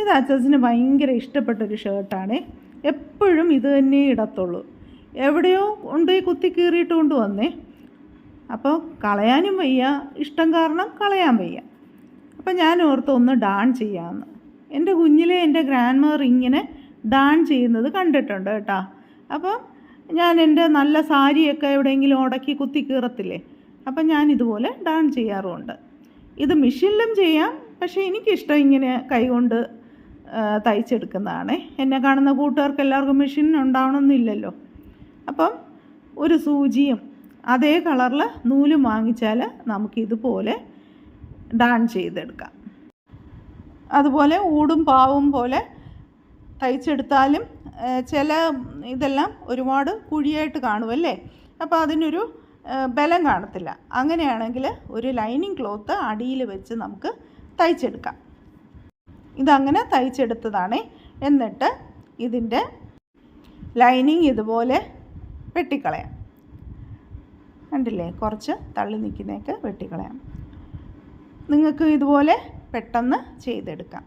ഇത് അച്ചസിന് ഭയങ്കര ഇഷ്ടപ്പെട്ടൊരു ഷർട്ടാണ് എപ്പോഴും ഇത് തന്നെ ഇടത്തുള്ളൂ. എവിടെയോ കൊണ്ടുപോയി കുത്തി കീറിയിട്ട് കൊണ്ട് വന്നേ. അപ്പോൾ കളയാനും വയ്യ ഇഷ്ടം കാരണം കളയാൻ വയ്യ. അപ്പം ഞാൻ ഓർത്ത് ഒന്ന് ഡാൺ ചെയ്യാമെന്ന് എന്റെ കുഞ്ഞിലെ എന്റെ ഗ്രാൻഡ് മദർ ഇങ്ങനെ ഡാൺ ചെയ്യുന്നത് കണ്ടിട്ടുണ്ട് കേട്ടോ. അപ്പോൾ ഞാൻ എന്റെ നല്ല സാരിയൊക്കെ എവിടെയെങ്കിലും ഉടക്കി കുത്തി കീറത്തില്ലേ? അപ്പം ഞാൻ ഇതുപോലെ ഡാൺ ചെയ്യാറുമുണ്ട്. ഇത് മെഷീനിലും ചെയ്യാം പക്ഷേ എനിക്കിഷ്ടം ഇങ്ങനെ കൈകൊണ്ട് തയ്ച്ചെടുക്കുന്നതാണ്. എന്നെ കാണുന്ന കൂട്ടുകാർക്ക് എല്ലാവർക്കും മെഷീൻ ഉണ്ടാവണമെന്നില്ലല്ലോ. അപ്പം ഒരു സൂചിയും അതേ കളറിൽ നൂലും വാങ്ങിച്ചാൽ നമുക്കിതുപോലെ ഡാൺ ചെയ്തെടുക്കാം. അതുപോലെ ഊടും പാവും പോലെ തയ്ച്ചെടുത്താലും ചില ഇതെല്ലാം ഒരുപാട് കുഴിയായിട്ട് കാണുമല്ലേ അപ്പോൾ അതിനൊരു ബലം കാണത്തില്ല. അങ്ങനെയാണെങ്കിൽ ഒരു ലൈനിങ് ക്ലോത്ത് അടിയിൽ വെച്ച് നമുക്ക് തയ്ച്ചെടുക്കാം. ഇതങ്ങനെ തയ്ച്ചെടുത്തതാണ്. എന്നിട്ട് ഇതിന്റെ ലൈനിങ് ഇതുപോലെ വെട്ടിക്കളയാം. കണ്ടില്ലേ? കുറച്ച് തള്ളി നിൽക്കുന്നതൊക്കെ വെട്ടിക്കളയാം. നിങ്ങൾക്ക് ഇതുപോലെ പെട്ടെന്ന് ചെയ്തെടുക്കാം.